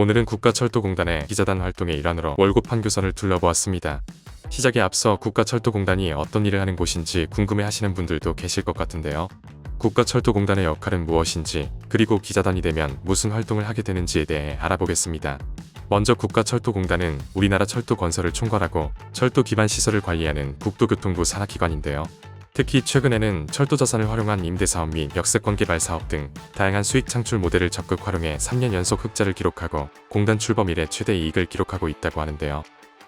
오늘은 국가철도공단의 기자단 활동의 일환으로 월곡 판교선을 둘러보았습니다. 시작에 앞서 국가철도공단이 어떤 일을 하는 곳인지 궁금해 하시는 분들도 계실 것 같은데요. 국가철도공단의 역할은 무엇인지, 그리고 기자단이 되면 무슨 활동을 하게 되는지에 대해 알아보겠습니다. 먼저 국가철도공단은 우리나라 철도 건설을 총괄하고 철도 기반 시설을 관리하는 국토교통부 산하기관인데요. 특히 최근에는 철도 자산을 활용한 임대 사업 및 역세권 개발 사업 등 다양한 수익 창출 모델을 적극 활용해 3년 연속 흑자를 기록하고 공단 출범 이래 최대 이익을 기록하고 있다고 하는데요.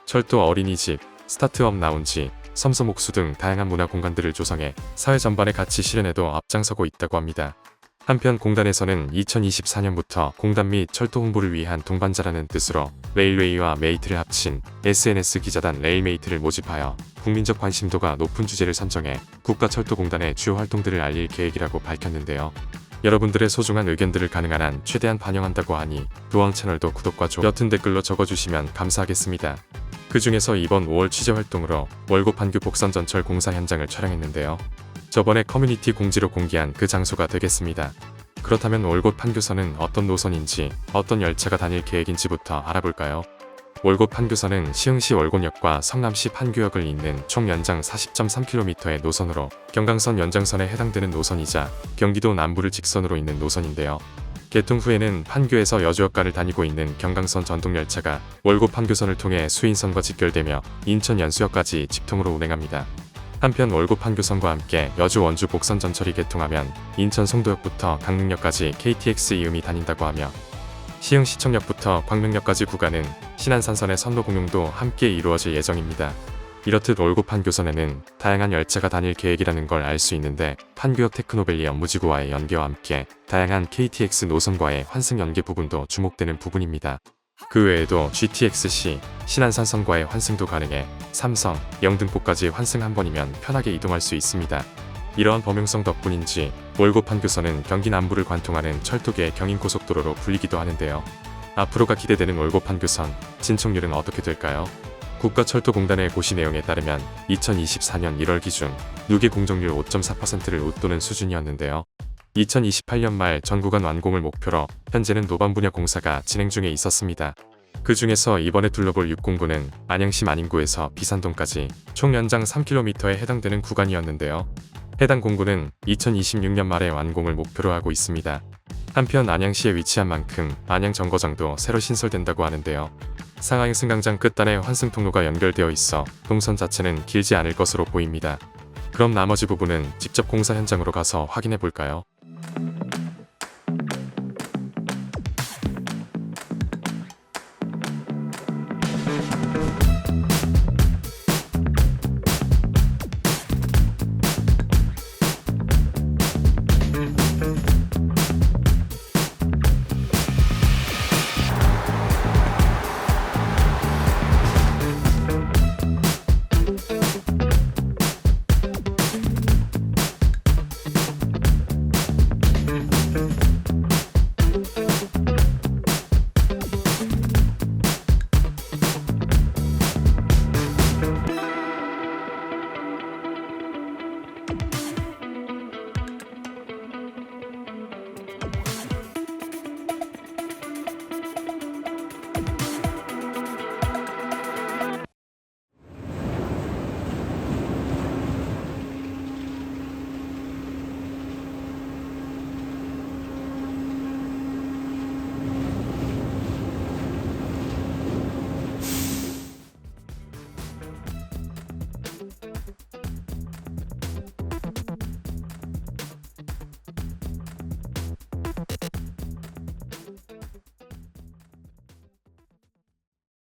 철도 어린이집, 스타트업 라운지, 섬섬옥수 등 다양한 문화 공간들을 조성해 사회 전반의 가치 실현에도 앞장서고 있다고 합니다. 한편 공단에서는 2024년부터 공단 및 철도 홍보를 위한 동반자라는 뜻으로 레일웨이와 메이트를 합친 SNS 기자단 레일메이트를 모집하여 국민적 관심도가 높은 주제를 선정해 국가철도공단의 주요 활동들을 알릴 계획이라고 밝혔는데요. 여러분들의 소중한 의견들을 가능한 한 최대한 반영한다고 하니 루왕 채널도 구독과 좋 옅은 댓글로 적어주시면 감사하겠습니다. 그 중에서 이번 5월 취재 활동으로 월곡 판교 복선 전철 공사 현장을 촬영했는데요. 저번에 커뮤니티 공지로 공개한 그 장소가 되겠습니다. 그렇다면 월곡 판교선은 어떤 노선인지 어떤 열차가 다닐 계획인지부터 알아볼까요? 월곡 판교선은 시흥시 월곡역과 성남시 판교역을 잇는 총 연장 40.3km의 노선으로 경강선 연장선에 해당되는 노선이자 경기도 남부를 직선으로 잇는 노선인데요. 개통 후에는 판교에서 여주역까를 다니고 있는 경강선 전동열차가 월곡 판교선을 통해 수인선과 직결되며 인천 연수역까지 직통으로 운행합니다. 한편 월곡 판교선과 함께 여주 원주 복선 전철이 개통하면 인천 송도역부터 강릉역까지 KTX 이음이 다닌다고 하며 시흥시청역부터 광명역까지 구간은 신안산선의 선로 공용도 함께 이루어질 예정입니다. 이렇듯 월곡 판교선에는 다양한 열차가 다닐 계획이라는 걸 알 수 있는데 판교역 테크노밸리 업무지구와의 연계와 함께 다양한 KTX 노선과의 환승 연계 부분도 주목되는 부분입니다. 그 외에도 GTX-C, 신안산선과의 환승도 가능해 삼성, 영등포까지 환승 한 번이면 편하게 이동할 수 있습니다. 이러한 범용성 덕분인지 월곡 판교선은 경기 남부를 관통하는 철도계 경인고속도로로 불리기도 하는데요. 앞으로가 기대되는 월곡 판교선 진척률은 어떻게 될까요? 국가철도공단의 고시 내용에 따르면 2024년 1월 기준 누계 공정률 5.4%를 웃도는 수준이었는데요. 2028년 말 전 구간 완공을 목표로 현재는 노반 분야 공사가 진행 중에 있었습니다. 그 중에서 이번에 둘러볼 6공구는 안양시 만인구에서 비산동까지 총 연장 3km에 해당되는 구간이었는데요. 해당 공구는 2026년 말에 완공을 목표로 하고 있습니다. 한편 안양시에 위치한 만큼 안양 정거장도 새로 신설된다고 하는데요. 상하이 승강장 끝단에 환승 통로가 연결되어 있어 동선 자체는 길지 않을 것으로 보입니다. 그럼 나머지 부분은 직접 공사 현장으로 가서 확인해 볼까요? Thank you.